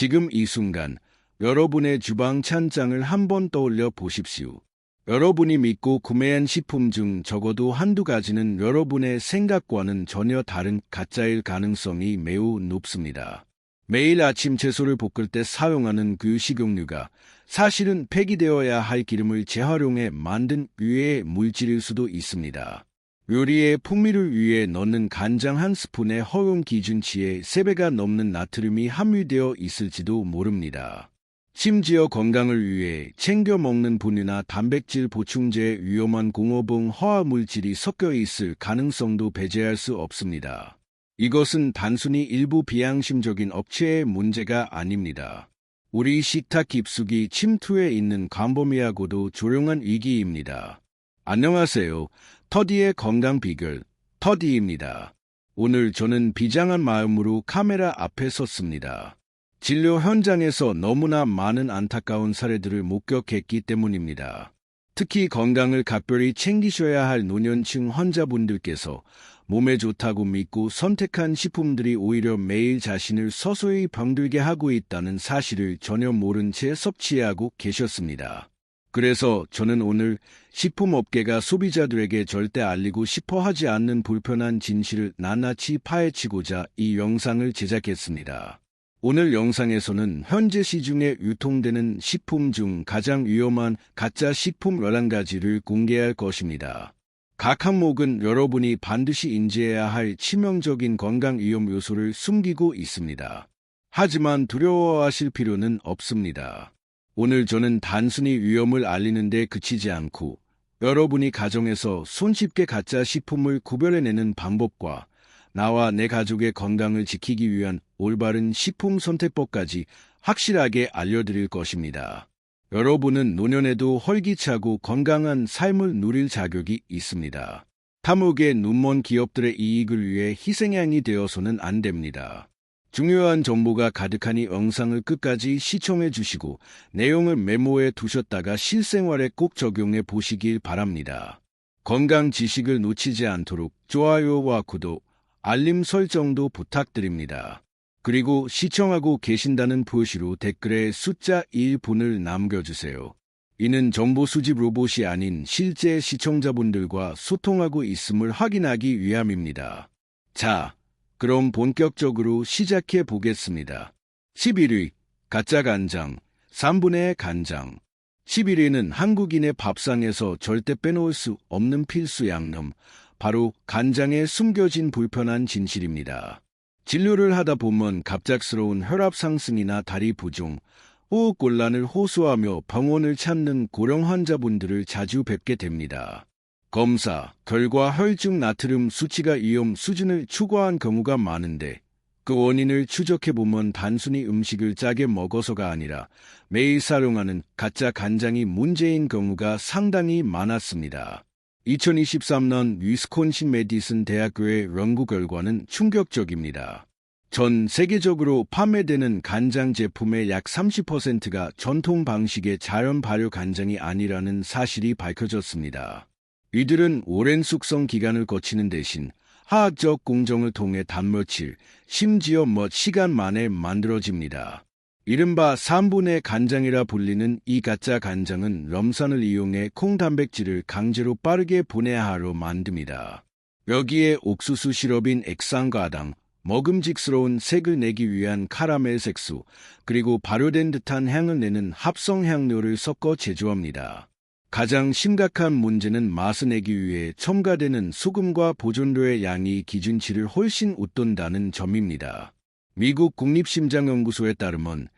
지금 이 순간 여러분의 주방 찬장을 한번 떠올려 보십시오. 여러분이 믿고 구매한 식품 중 적어도 한두 가지는 여러분의 생각과는 전혀 다른 가짜일 가능성이 매우 높습니다. 매일 아침 채소를 볶을 때 사용하는 그 식용유가 사실은 폐기되어야 할 기름을 재활용해 만든 유해 물질일 수도 있습니다. 요리의 풍미를 위해 넣는 간장 한 스푼의 허용 기준치의 3배가 넘는 나트륨이 함유되어 있을지도 모릅니다. 심지어 건강을 위해 챙겨 먹는 분유나 단백질 보충제에 위험한 공업응 화합물질이 섞여 있을 가능성도 배제할 수 없습니다. 이것은 단순히 일부 비양심적인 업체의 문제가 아닙니다. 우리 식탁 깊숙이 침투해 있는 광범위하고도 조용한 위기입니다. 안녕하세요. 터디의 건강 비결, 터디입니다. 오늘 저는 비장한 마음으로 카메라 앞에 섰습니다. 진료 현장에서 너무나 많은 안타까운 사례들을 목격했기 때문입니다. 특히 건강을 각별히 챙기셔야 할 노년층 환자분들께서 몸에 좋다고 믿고 선택한 식품들이 오히려 매일 자신을 서서히 병들게 하고 있다는 사실을 전혀 모른 채 섭취하고 계셨습니다. 그래서 저는 오늘 식품업계가 소비자들에게 절대 알리고 싶어 하지 않는 불편한 진실을 낱낱이 파헤치고자 이 영상을 제작했습니다. 오늘 영상에서는 현재 시중에 유통되는 식품 중 가장 위험한 가짜 식품 11가지를 공개할 것입니다. 각 항목은 여러분이 반드시 인지해야 할 치명적인 건강 위험 요소를 숨기고 있습니다. 하지만 두려워하실 필요는 없습니다. 오늘 저는 단순히 위험을 알리는데 그치지 않고 여러분이 가정에서 손쉽게 가짜 식품을 구별해내는 방법과 나와 내 가족의 건강을 지키기 위한 올바른 식품 선택법까지 확실하게 알려드릴 것입니다. 여러분은 노년에도 활기차고 건강한 삶을 누릴 자격이 있습니다. 탐욕의 눈먼 기업들의 이익을 위해 희생양이 되어서는 안 됩니다. 중요한 정보가 가득하니 영상을 끝까지 시청해 주시고 내용을 메모해 두셨다가 실생활에 꼭 적용해 보시길 바랍니다. 건강 지식을 놓치지 않도록 좋아요와 구독, 알림 설정도 부탁드립니다. 그리고 시청하고 계신다는 표시로 댓글에 숫자 1분을 남겨주세요. 이는 정보 수집 로봇이 아닌 실제 시청자분들과 소통하고 있음을 확인하기 위함입니다. 자, 그럼 본격적으로 시작해 보겠습니다. 11위, 가짜 간장, 3분의 간장. 11위는 한국인의 밥상에서 절대 빼놓을 수 없는 필수 양념, 바로 간장에 숨겨진 불편한 진실입니다. 진료를 하다 보면 갑작스러운 혈압 상승이나 다리 부종, 호흡 곤란을 호소하며 병원을 찾는 고령 환자분들을 자주 뵙게 됩니다. 검사, 결과 혈중 나트륨 수치가 위험 수준을 추구한 경우가 많은데 그 원인을 추적해보면 단순히 음식을 짜게 먹어서가 아니라 매일 사용하는 가짜 간장이 문제인 경우가 상당히 많았습니다. 2023년 위스콘신 메디슨 대학교의 연구 결과는 충격적입니다. 전 세계적으로 판매되는 간장 제품의 약 30%가 전통 방식의 자연 발효 간장이 아니라는 사실이 밝혀졌습니다. 이들은 오랜 숙성 기간을 거치는 대신 화학적 공정을 통해 단며칠, 심지어 몇 시간 만에 만들어집니다. 이른바 3분의 간장이라 불리는 이 가짜 간장은 럼산을 이용해 콩 단백질을 강제로 빠르게 분해하러 만듭니다. 여기에 옥수수 시럽인 액상과당, 먹음직스러운 색을 내기 위한 카라멜 색소, 그리고 발효된 듯한 향을 내는 합성 향료를 섞어 제조합니다. 가장 심각한 문제는 맛을 내기 위해 첨가되는 소금과 보존료의 양이 기준치를 훨씬 웃돈다는 점입니다. 미국 국립심장연구소에 따르면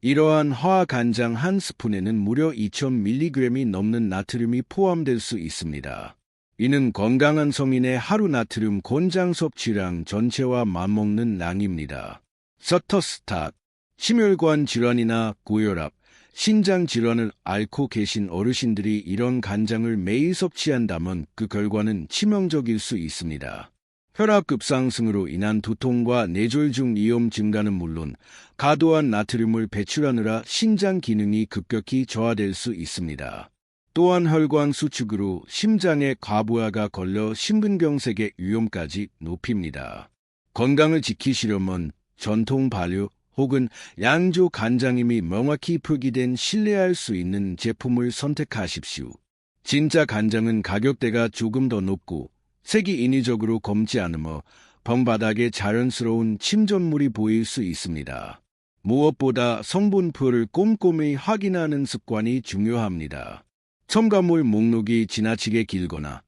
이러한 화간장 한 스푼에는 무려 2000mg이 넘는 나트륨이 포함될 수 있습니다. 이는 건강한 성인의 하루 나트륨 권장 섭취량 전체와 맞먹는 낭입니다. 서터스tat, 심혈관 질환이나 고혈압, 신장 질환을 앓고 계신 어르신들이 이런 간장을 매일 섭취한다면 그 결과는 치명적일 수 있습니다. 혈압 급상승으로 인한 두통과 뇌졸중 위험 증가는 물론 과도한 나트륨을 배출하느라 신장 기능이 급격히 저하될 수 있습니다. 또한 혈관 수축으로 심장에 과부하가 걸려 심근경색의 위험까지 높입니다. 건강을 지키시려면 전통 발효, 혹은 양조 간장임이 명확히 표기된 신뢰할 수 있는 제품을 선택하십시오. 진짜 간장은 가격대가 조금 더 높고 색이 인위적으로 검지 않으며 범바닥에 자연스러운 침전물이 보일 수 있습니다. 무엇보다 성분표를 꼼꼼히 확인하는 습관이 중요합니다. 첨가물 목록이 지나치게 길거나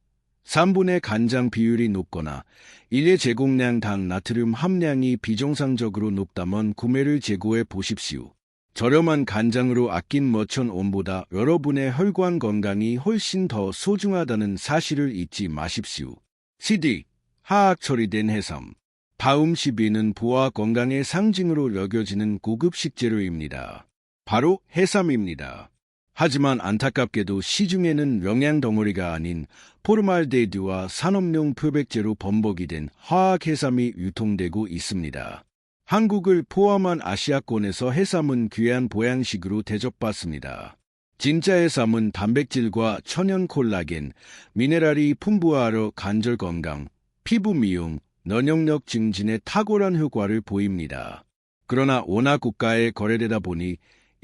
3분의 간장 비율이 높거나 일회 제공량 당 나트륨 함량이 비정상적으로 높다면 구매를 재고해 보십시오. 저렴한 간장으로 아낀 머천 온보다 여러분의 혈관 건강이 훨씬 더 소중하다는 사실을 잊지 마십시오. CD, 화학 처리된 해삼. 다음 10위는 부와 건강의 상징으로 여겨지는 고급 식재료입니다. 바로 해삼입니다. 하지만 안타깝게도 시중에는 영양 덩어리가 아닌 포르말데이드와 산업용 표백제로 범벅이 된 화학 해삼이 유통되고 있습니다. 한국을 포함한 아시아권에서 해삼은 귀한 보양식으로 대접받습니다. 진짜 해삼은 단백질과 천연 콜라겐, 미네랄이 풍부하여 관절 건강, 피부 미용, 면역력 증진에 탁월한 효과를 보입니다. 그러나 원화 국가에 거래되다 보니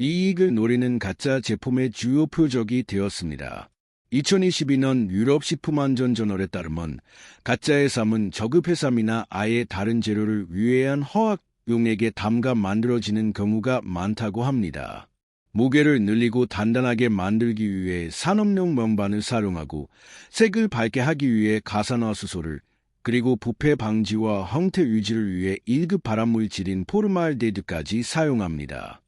이익을 노리는 가짜 제품의 주요 표적이 되었습니다. 2022년 유럽 식품안전저널에 따르면 가짜 해삼은 저급 해삼이나 아예 다른 재료를 유해한 허학 용액에 담가 만들어지는 경우가 많다고 합니다. 무게를 늘리고 단단하게 만들기 위해 산업용 면반을 사용하고 색을 밝게 하기 위해 가산화수소를 그리고 부패 방지와 형태 유지를 위해 1급 발암물질인 포르말데이드까지 사용합니다.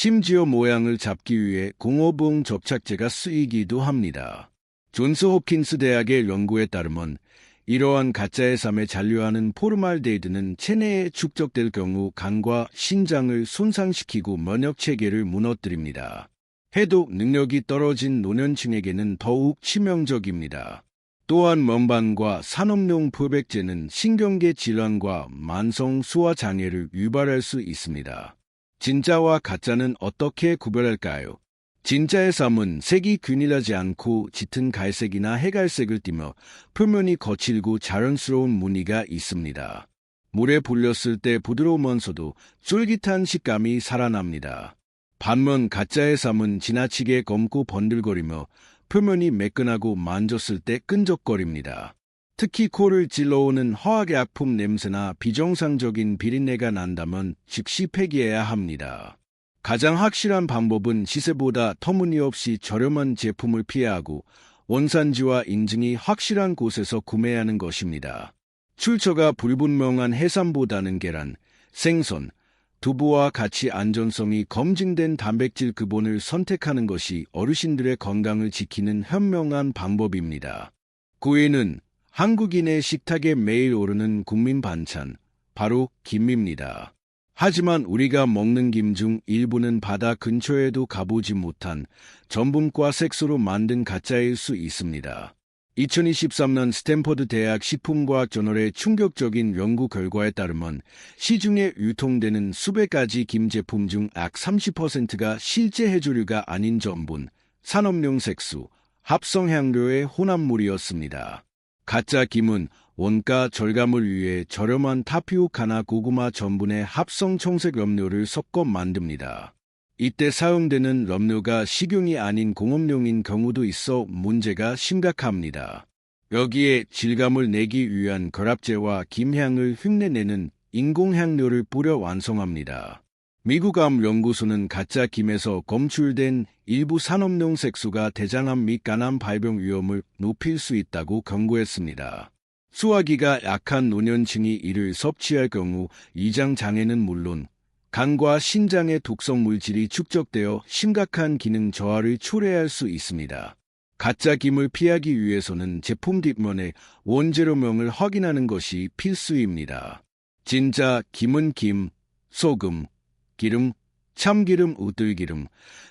심지어 모양을 잡기 위해 공업용 접착제가 쓰이기도 합니다. 존스 홉킨스 대학의 연구에 따르면 이러한 가짜의 삶에 잔류하는 포르말데이드는 체내에 축적될 경우 간과 신장을 손상시키고 면역 체계를 무너뜨립니다. 해독 능력이 떨어진 노년층에게는 더욱 치명적입니다. 또한 먼반과 산업용 표백제는 신경계 질환과 만성 소화 장애를 유발할 수 있습니다. 진짜와 가짜는 어떻게 구별할까요? 진짜의 삶은 색이 균일하지 않고 짙은 갈색이나 해갈색을 띠며 표면이 거칠고 자연스러운 무늬가 있습니다. 물에 불렸을 때 부드러우면서도 쫄깃한 식감이 살아납니다. 반면 가짜의 삶은 지나치게 검고 번들거리며 표면이 매끈하고 만졌을 때 끈적거립니다. 특히 코를 찔러오는 화학의 악품 냄새나 비정상적인 비린내가 난다면 즉시 폐기해야 합니다. 가장 확실한 방법은 시세보다 터무니없이 저렴한 제품을 피하고 원산지와 인증이 확실한 곳에서 구매하는 것입니다. 출처가 불분명한 해삼보다는 계란, 생선, 두부와 같이 안전성이 검증된 단백질 근본을 선택하는 것이 어르신들의 건강을 지키는 현명한 방법입니다. 9위는 한국인의 식탁에 매일 오르는 국민 반찬, 바로 김입니다. 하지만 우리가 먹는 김 중 일부는 바다 근처에도 가보지 못한 전분과 색소로 만든 가짜일 수 있습니다. 2023년 스탠퍼드 대학 식품과학 저널의 충격적인 연구 결과에 따르면 시중에 유통되는 수백 가지 김 제품 중 약 30%가 실제 해조류가 아닌 전분, 산업용 색소, 합성 향료의 혼합물이었습니다. 가짜 김은 원가 절감을 위해 저렴한 타피오카나 고구마 전분의 합성 청색 염료를 섞어 만듭니다. 이때 사용되는 염료가 식용이 아닌 공업용인 경우도 있어 문제가 심각합니다. 여기에 질감을 내기 위한 결합제와 김향을 흉내내는 인공향료를 뿌려 완성합니다. 미국 암 연구소는 가짜 김에서 검출된 일부 산업용 색소가 대장암 및 간암 발병 위험을 높일 수 있다고 경고했습니다. 수화기가 약한 노년층이 이를 섭취할 경우 이장 장애는 물론 간과 신장의 독성 물질이 축적되어 심각한 기능 저하를 초래할 수 있습니다. 가짜 김을 피하기 위해서는 제품 뒷면에 원재료명을 확인하는 것이 필수입니다. 진짜 김은 김, 소금, 기름, 참기름, 우들기름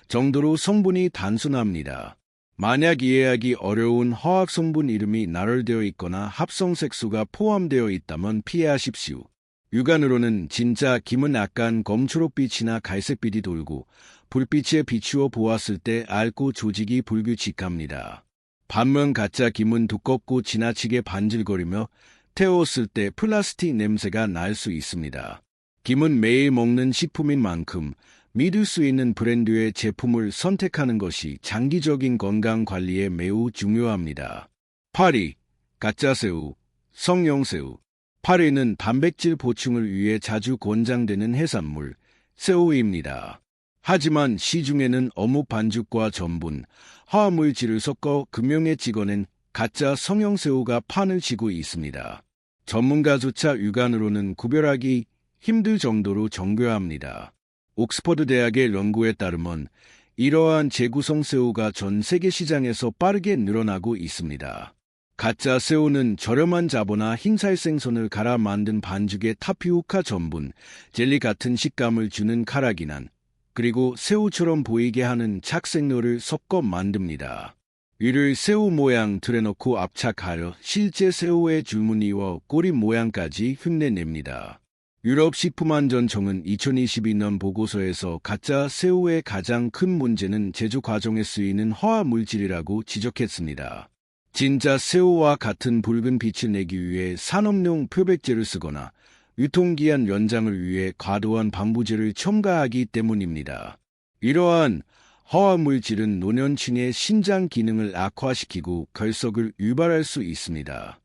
정도로 성분이 단순합니다. 만약 이해하기 어려운 화학 성분 이름이 나열되어 있거나 합성 색소가 포함되어 있다면 피하십시오. 육안으로는 진짜 김은 약간 검초록빛이나 갈색빛이 돌고 불빛에 비추어 보았을 때 앓고 조직이 불규칙합니다. 반면 가짜 김은 두껍고 지나치게 반질거리며 태웠을 때 플라스틱 냄새가 날 수 있습니다. 김은 매일 먹는 식품인 만큼 믿을 수 있는 브랜드의 제품을 선택하는 것이 장기적인 건강 관리에 매우 중요합니다. 파리, 가짜새우, 성령새우. 파리는 단백질 보충을 위해 자주 권장되는 해산물, 새우입니다. 하지만 시중에는 어묵 반죽과 전분, 화합물질을 섞어 금형에 찍어낸 가짜 성형새우가 판을 치고 있습니다. 전문가조차 육안으로는 구별하기 힘들 정도로 정교합니다. 옥스퍼드 대학의 연구에 따르면 이러한 재구성 새우가 전 세계 시장에서 빠르게 늘어나고 있습니다. 가짜 새우는 저렴한 자보나 흰살 생선을 갈아 만든 반죽에 타피오카 전분, 젤리 같은 식감을 주는 카라기난, 그리고 새우처럼 보이게 하는 착색료를 섞어 만듭니다. 이를 새우 모양 넣고 압착하여 실제 새우의 줄무늬와 꼬리 모양까지 흉내냅니다. 유럽 식품안전청은 2022년 보고서에서 가짜 새우의 가장 큰 문제는 제조 과정에 쓰이는 화학 물질이라고 지적했습니다. 진짜 새우와 같은 붉은 빛을 내기 위해 산업용 표백제를 쓰거나 유통기한 연장을 위해 과도한 방부제를 첨가하기 때문입니다. 이러한 화학 물질은 노년층의 신장 기능을 악화시키고 결석을 유발할 수 있습니다.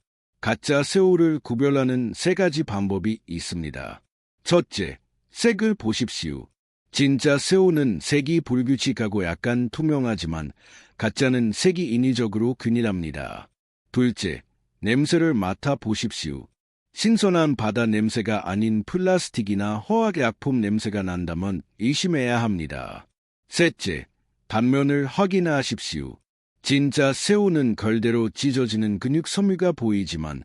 가짜 새우를 구별하는 세 가지 방법이 있습니다. 첫째, 색을 보십시오. 진짜 새우는 색이 불규칙하고 약간 투명하지만 가짜는 색이 인위적으로 균일합니다. 둘째, 냄새를 맡아 보십시오. 신선한 바다 냄새가 아닌 플라스틱이나 화학약품 냄새가 난다면 의심해야 합니다. 셋째, 단면을 확인하십시오. 진짜 새우는 걸대로 찢어지는 근육 섬유가 보이지만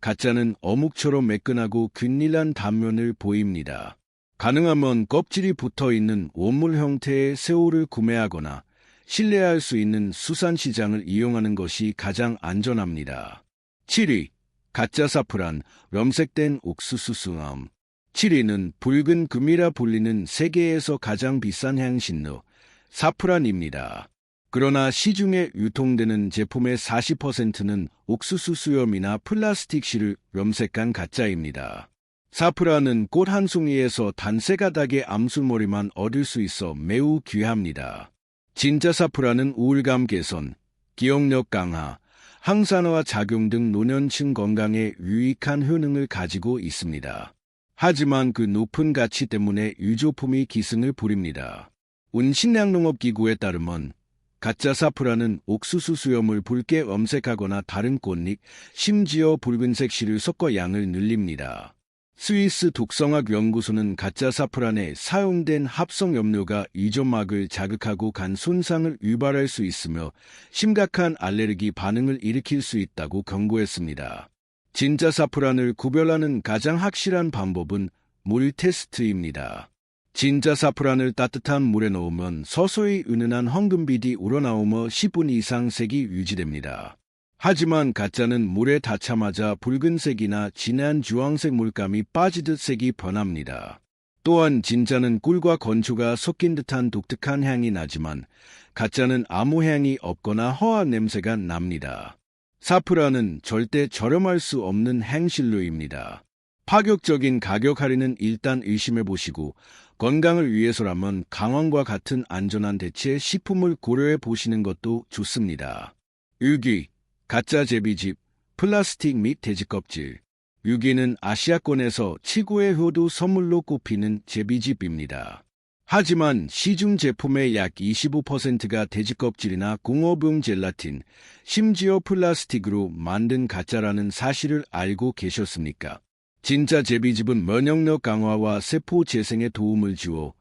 가짜는 어묵처럼 매끈하고 균일한 단면을 보입니다. 가능하면 껍질이 붙어 있는 원물 형태의 새우를 구매하거나 신뢰할 수 있는 수산시장을 이용하는 것이 가장 안전합니다. 7위. 가짜 사프란, 염색된 옥수수 수암. 7위는 붉은 금이라 불리는 세계에서 가장 비싼 향신료, 사프란입니다. 그러나 시중에 유통되는 제품의 40%는 옥수수 수염이나 플라스틱 실을 염색한 가짜입니다. 사프란은 꽃한 송이에서 단세 가닥의 암술머리만 얻을 수 있어 매우 귀합니다. 진짜 사프란은 우울감 개선, 기억력 강화, 항산화 작용 등 노년층 건강에 유익한 효능을 가지고 있습니다. 하지만 그 높은 가치 때문에 유조품이 기승을 부립니다. 운신량농업기구에 따르면 가짜 사프라는 옥수수 수염을 붉게 염색하거나 다른 꽃잎, 심지어 붉은색 실을 섞어 양을 늘립니다. 스위스 독성학 연구소는 가짜 사프란에 사용된 합성 염료가 이점막을 자극하고 간 손상을 유발할 수 있으며 심각한 알레르기 반응을 일으킬 수 있다고 경고했습니다. 진짜 사프란을 구별하는 가장 확실한 방법은 물 테스트입니다. 진짜 사프란을 따뜻한 물에 넣으면 서서히 은은한 황금빛이 우러나오며 10분 이상 색이 유지됩니다. 하지만 가짜는 물에 닿자마자 붉은색이나 진한 주황색 물감이 빠지듯 색이 변합니다. 또한 진짜는 꿀과 건초가 섞인 듯한 독특한 향이 나지만 가짜는 아무 향이 없거나 허한 냄새가 납니다. 사프란은 절대 저렴할 수 없는 행실료입니다. 파격적인 가격 할인은 일단 의심해 보시고 건강을 위해서라면 강황과 같은 안전한 대체 식품을 고려해 보시는 것도 좋습니다. 6위 가짜 제비집 플라스틱 및 돼지 껍질 6위는 아시아권에서 최고의 효도 선물로 꼽히는 제비집입니다. 하지만 시중 제품의 약 25%가 돼지 껍질이나 공업용 젤라틴, 심지어 플라스틱으로 만든 가짜라는 사실을 알고 계셨습니까? 진짜 제비집은 면역력 강화와 세포 재생에 도움을 주어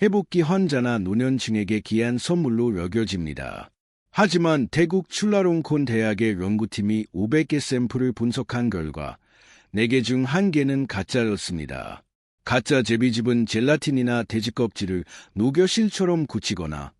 회복기 환자나 노년층에게 귀한 선물로 여겨집니다. 하지만 태국 출라롱콘 대학의 연구팀이 500개 샘플을 분석한 결과 4개 중 1개는 가짜였습니다. 가짜 제비집은 젤라틴이나 돼지 껍질을 녹여 실처럼 굳히거나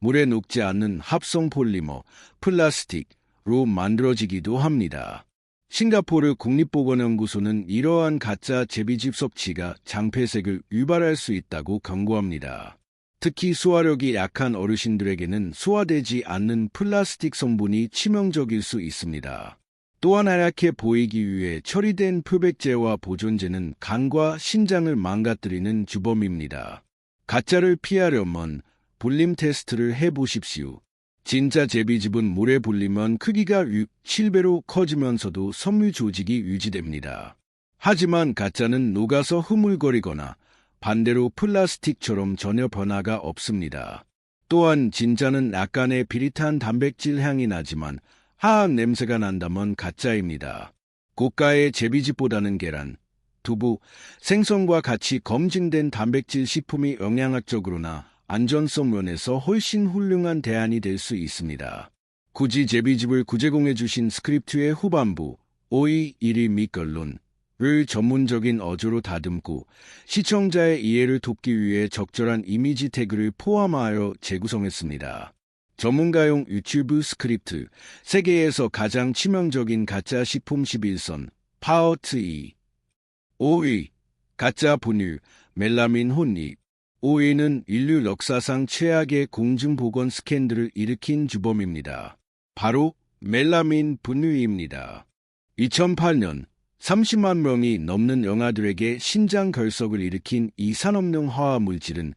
물에 녹지 않는 합성 폴리머, 플라스틱로 만들어지기도 합니다. 싱가포르 국립보건연구소는 이러한 가짜 제비집 섭취가 장폐색을 유발할 수 있다고 경고합니다. 특히 소화력이 약한 어르신들에게는 소화되지 않는 플라스틱 성분이 치명적일 수 있습니다. 또한 하얗게 보이기 위해 처리된 표백제와 보존제는 간과 신장을 망가뜨리는 주범입니다. 가짜를 피하려면 불림 테스트를 해보십시오. 진짜 제비즙은 물에 불리면 크기가 6, 7배로 커지면서도 섬유 조직이 유지됩니다. 하지만 가짜는 녹아서 흐물거리거나 반대로 플라스틱처럼 전혀 변화가 없습니다. 또한 진짜는 약간의 비릿한 단백질 향이 나지만 하악 냄새가 난다면 가짜입니다. 고가의 제비즙보다는 계란, 두부, 생선과 같이 검증된 단백질 식품이 영양학적으로나 안전성 면에서 훨씬 훌륭한 대안이 될 수 있습니다. 굳이 제비즙을 구제공해 주신 스크립트의 후반부, 오이 1위 밑걸론을 전문적인 어조로 다듬고 시청자의 이해를 돕기 위해 적절한 이미지 태그를 포함하여 재구성했습니다. 전문가용 유튜브 스크립트, 세계에서 가장 치명적인 가짜 식품 11선, 파워트 2. 5위, 가짜 분유, 멜라민 혼입. 5위는 인류 역사상 최악의 공중보건 스캔들을 일으킨 주범입니다. 바로 멜라민 분유입니다. 2008년 30만 명이 넘는 영아들에게 신장 결석을 일으킨 이 산업용 화학 물질은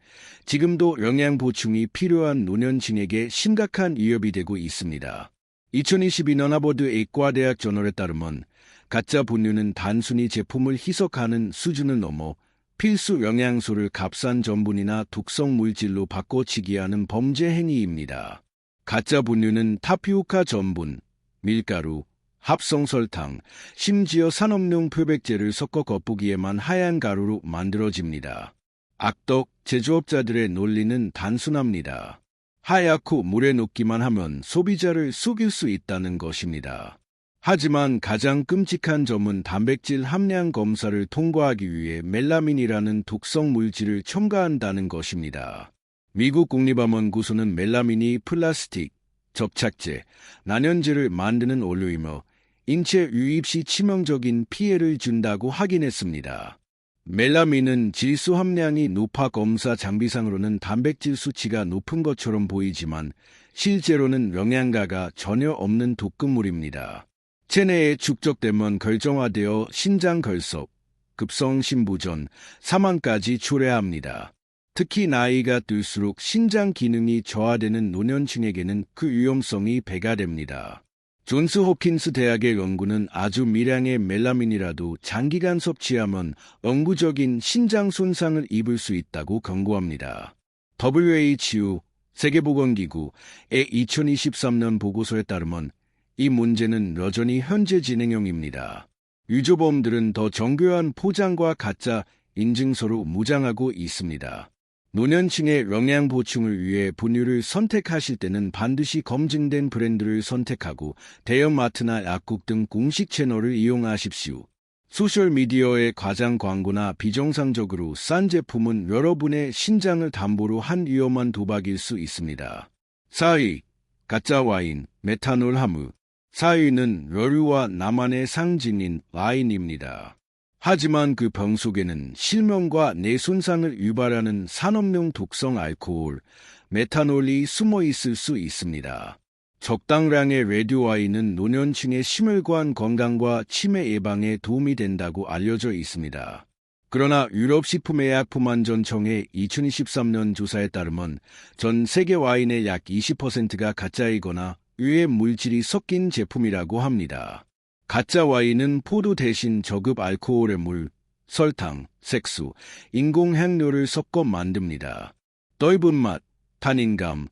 지금도 영양 보충이 필요한 노년층에게 심각한 위협이 되고 있습니다. 2022년 하버드 의과대학 저널에 따르면 가짜 분유는 단순히 제품을 희석하는 수준을 넘어 필수 영양소를 값싼 전분이나 독성 물질로 바꿔치기 하는 범죄 행위입니다. 가짜 분유는 타피오카 전분, 밀가루, 합성 설탕, 심지어 산업용 표백제를 섞어 겉보기에만 하얀 가루로 만들어집니다. 악덕 제조업자들의 논리는 단순합니다. 하얗고 물에 녹기만 하면 소비자를 속일 수 있다는 것입니다. 하지만 가장 끔찍한 점은 단백질 함량 검사를 통과하기 위해 멜라민이라는 독성 물질을 첨가한다는 것입니다. 미국 국립암원 구소는 멜라민이 플라스틱, 접착제, 난연제를 만드는 원료이며 인체 유입 시 치명적인 피해를 준다고 확인했습니다. 멜라민은 질소 함량이 높아 검사 장비상으로는 단백질 수치가 높은 것처럼 보이지만 실제로는 영양가가 전혀 없는 독극물입니다. 체내에 축적되면 결정화되어 신장 결석, 급성 신부전, 사망까지 초래합니다. 특히 나이가 들수록 신장 기능이 저하되는 노년층에게는 그 위험성이 배가 됩니다. 존스 호킨스 대학의 연구는 아주 미량의 멜라민이라도 장기간 섭취하면 영구적인 신장 손상을 입을 수 있다고 경고합니다. WHO 세계보건기구의 2023년 보고서에 따르면 이 문제는 여전히 현재 진행형입니다. 유조범들은 더 정교한 포장과 가짜 인증서로 무장하고 있습니다. 노년층의 영양 보충을 위해 분유를 선택하실 때는 반드시 검증된 브랜드를 선택하고 대형마트나 약국 등 공식 채널을 이용하십시오. 소셜미디어의 과장 광고나 비정상적으로 싼 제품은 여러분의 신장을 담보로 한 위험한 도박일 수 있습니다. 4위, 가짜 와인, 메탄올 함유. 4위는 여류와 남한의 상징인 와인입니다. 하지만 그 병 속에는 실명과 뇌 손상을 유발하는 산업용 독성 알코올, 메탄올이 숨어 있을 수 있습니다. 적당량의 레드와인은 노년층의 심혈관 건강과 치매 예방에 도움이 된다고 알려져 있습니다. 그러나 유럽식품의약품안전청의 2023년 조사에 따르면 전 세계 와인의 약 20%가 가짜이거나 유해 물질이 섞인 제품이라고 합니다. 가짜 와인은 포도 대신 저급 알코올의 물, 설탕, 색소, 인공 향료를 섞어 만듭니다. 넓은 맛, 탄닌감을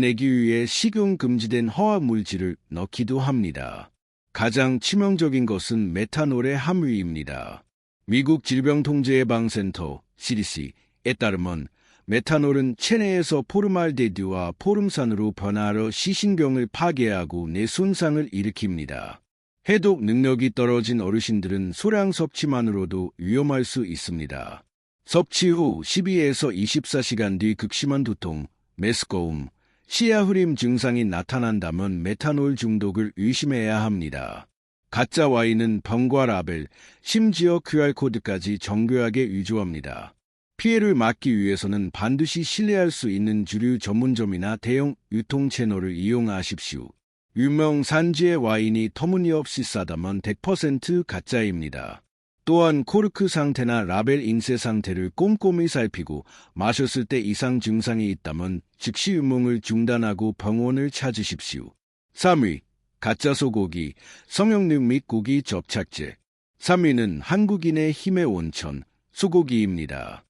내기 위해 식용 금지된 허화 물질을 넣기도 합니다. 가장 치명적인 것은 메탄올의 함유입니다. 미국 질병통제예방센터 CDC에 따르면 메탄올은 체내에서 포르말데드와 포름산으로 변화하여 시신경을 파괴하고 뇌 손상을 일으킵니다. 해독 능력이 떨어진 어르신들은 소량 섭취만으로도 위험할 수 있습니다. 섭취 후 12에서 24시간 뒤 극심한 두통, 메스꺼움, 시야 흐림 증상이 나타난다면 메탄올 중독을 의심해야 합니다. 가짜 와인은 병과 라벨, 심지어 QR코드까지 정교하게 위조합니다. 피해를 막기 위해서는 반드시 신뢰할 수 있는 주류 전문점이나 대형 유통 채널을 이용하십시오. 유명 산지의 와인이 터무니없이 싸다면 100% 가짜입니다. 또한 코르크 상태나 라벨 인쇄 상태를 꼼꼼히 살피고 마셨을 때 이상 증상이 있다면 즉시 유명을 중단하고 병원을 찾으십시오. 3위 가짜 소고기, 성형육 및 고기 접착제. 3위는 한국인의 힘의 온천, 소고기입니다.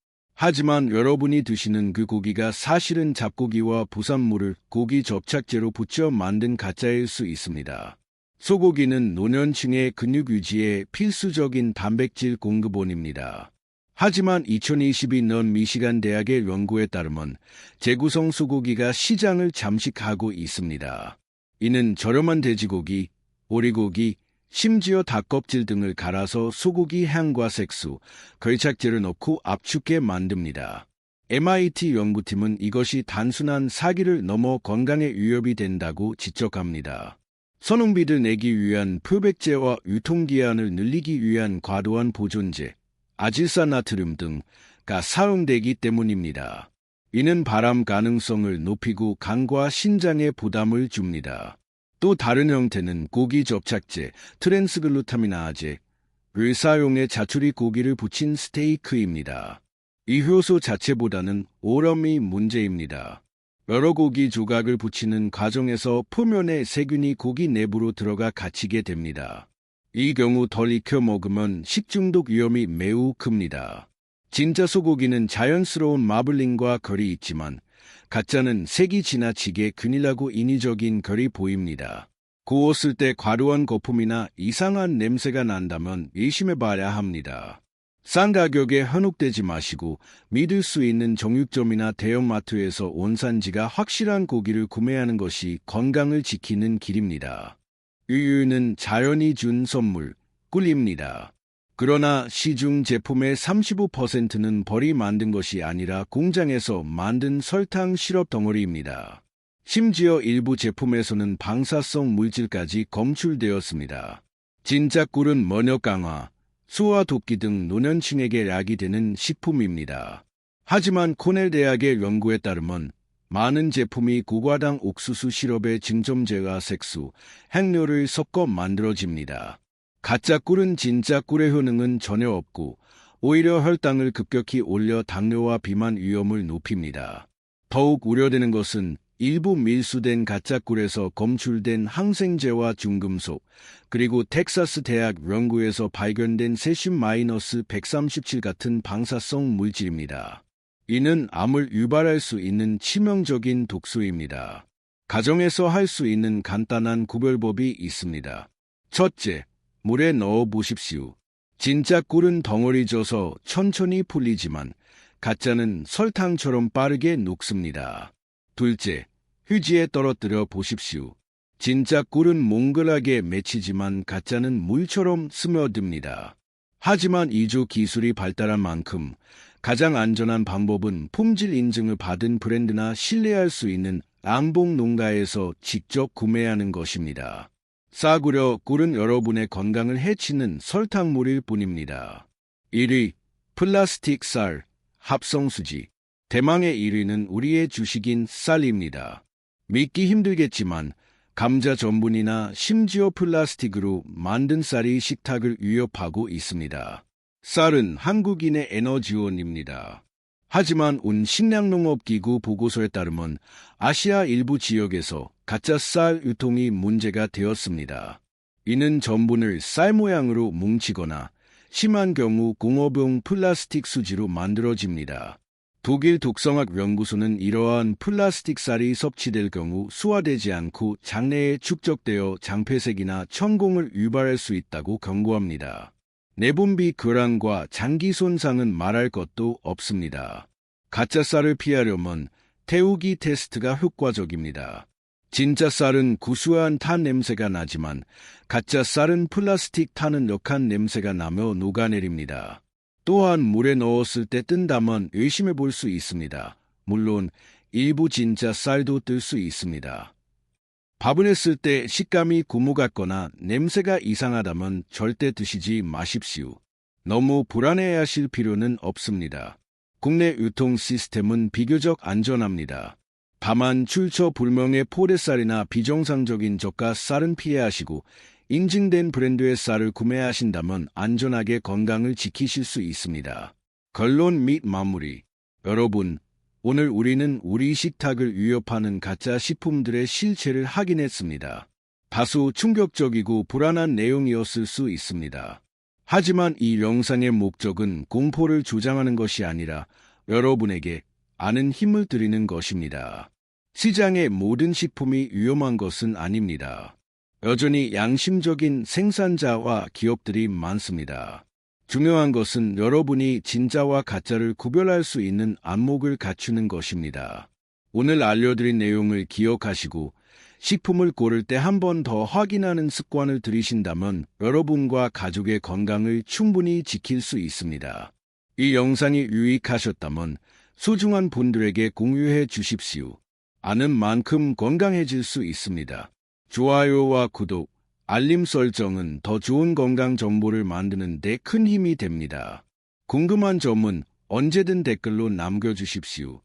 하지만 여러분이 드시는 그 고기가 사실은 잡고기와 부산물을 고기 접착제로 붙여 만든 가짜일 수 있습니다. 소고기는 노년층의 근육 유지에 필수적인 단백질 공급원입니다. 하지만 2022년 미시간 대학의 연구에 따르면 재구성 소고기가 시장을 잠식하고 있습니다. 이는 저렴한 돼지고기, 오리고기, 심지어 닭껍질 등을 갈아서 소고기 향과 색소, 걸착제를 넣고 압축해 만듭니다. MIT 연구팀은 이것이 단순한 사기를 넘어 건강에 위협이 된다고 지적합니다. 선홍비를 내기 위한 표백제와 유통기한을 늘리기 위한 과도한 보존제, 아질산나트륨 등가 사용되기 때문입니다. 이는 발암 가능성을 높이고 간과 신장에 부담을 줍니다. 또 다른 형태는 고기 접착제, 트랜스글루타미나제, 를 사용해 자투리 고기를 붙인 스테이크입니다. 이 효소 자체보다는 오염이 문제입니다. 여러 고기 조각을 붙이는 과정에서 표면에 세균이 고기 내부로 들어가 갇히게 됩니다. 이 경우 덜 익혀 먹으면 식중독 위험이 매우 큽니다. 진짜 소고기는 자연스러운 마블링과 결이 있지만 가짜는 색이 지나치게 균일하고 인위적인 결이 보입니다. 구웠을 때 과도한 거품이나 이상한 냄새가 난다면 의심해봐야 합니다. 싼 가격에 현혹되지 마시고 믿을 수 있는 정육점이나 대형마트에서 원산지가 확실한 고기를 구매하는 것이 건강을 지키는 길입니다. 유유는 자연이 준 선물, 꿀입니다. 그러나 시중 제품의 35%는 벌이 만든 것이 아니라 공장에서 만든 설탕 시럽 덩어리입니다. 심지어 일부 제품에서는 방사성 물질까지 검출되었습니다. 진짜 꿀은 면역 강화, 돕기 등 노년층에게 약이 되는 식품입니다. 하지만 코넬 대학의 연구에 따르면 많은 제품이 고과당 옥수수 시럽에 증점제와 색소, 향료를 섞어 만들어집니다. 가짜 꿀은 진짜 꿀의 효능은 전혀 없고 오히려 혈당을 급격히 올려 당뇨와 비만 위험을 높입니다. 더욱 우려되는 것은 일부 밀수된 가짜 꿀에서 검출된 항생제와 중금속, 그리고 텍사스 대학 연구에서 발견된 세슘 마이너스 137 같은 방사성 물질입니다. 이는 암을 유발할 수 있는 치명적인 독소입니다. 가정에서 할 수 있는 간단한 구별법이 있습니다. 첫째, 물에 넣어 보십시오. 진짜 꿀은 덩어리 져서 천천히 풀리지만 가짜는 설탕처럼 빠르게 녹습니다. 둘째, 휴지에 떨어뜨려 보십시오. 진짜 꿀은 몽글하게 맺히지만 가짜는 물처럼 스며듭니다. 하지만 이조 기술이 발달한 만큼 가장 안전한 방법은 품질 인증을 받은 브랜드나 신뢰할 수 있는 안봉 농가에서 직접 구매하는 것입니다. 싸구려 꿀은 여러분의 건강을 해치는 설탕물일 뿐입니다. 1위 플라스틱 쌀, 합성수지. 대망의 1위는 우리의 주식인 쌀입니다. 믿기 힘들겠지만 감자 전분이나 심지어 플라스틱으로 만든 쌀이 식탁을 위협하고 있습니다. 쌀은 한국인의 에너지원입니다. 하지만 온 식량농업기구 보고서에 따르면 아시아 일부 지역에서 가짜 쌀 유통이 문제가 되었습니다. 이는 전분을 쌀 모양으로 뭉치거나 심한 경우 공업용 플라스틱 수지로 만들어집니다. 독일 독성학 연구소는 이러한 플라스틱 쌀이 섭취될 경우 수화되지 않고 장내에 축적되어 장폐색이나 천공을 유발할 수 있다고 경고합니다. 내분비 교란과 장기 손상은 말할 것도 없습니다. 가짜 쌀을 피하려면 태우기 테스트가 효과적입니다. 진짜 쌀은 구수한 탄 냄새가 나지만 가짜 쌀은 플라스틱 타는 역한 냄새가 나며 녹아내립니다. 또한 물에 넣었을 때 뜬다면 의심해 볼 수 있습니다. 물론 일부 진짜 쌀도 뜰 수 있습니다. 밥을 했을 때 식감이 고무 같거나 냄새가 이상하다면 절대 드시지 마십시오. 너무 불안해하실 필요는 없습니다. 국내 유통 시스템은 비교적 안전합니다. 다만 출처 불명의 포대쌀이나 비정상적인 저가 쌀은 피해하시고 인증된 브랜드의 쌀을 구매하신다면 안전하게 건강을 지키실 수 있습니다. 결론 및 마무리. 여러분, 오늘 우리는 우리 식탁을 위협하는 가짜 식품들의 실체를 확인했습니다. 다소 충격적이고 불안한 내용이었을 수 있습니다. 하지만 이 영상의 목적은 공포를 조장하는 것이 아니라 여러분에게 아는 힘을 드리는 것입니다. 시장의 모든 식품이 위험한 것은 아닙니다. 여전히 양심적인 생산자와 기업들이 많습니다. 중요한 것은 여러분이 진짜와 가짜를 구별할 수 있는 안목을 갖추는 것입니다. 오늘 알려드린 내용을 기억하시고 식품을 고를 때 한 번 더 확인하는 습관을 들이신다면 여러분과 가족의 건강을 충분히 지킬 수 있습니다. 이 영상이 유익하셨다면 소중한 분들에게 공유해 주십시오. 아는 만큼 건강해질 수 있습니다. 좋아요와 구독, 알림 설정은 더 좋은 건강 정보를 만드는 데 큰 힘이 됩니다. 궁금한 점은 언제든 댓글로 남겨주십시오.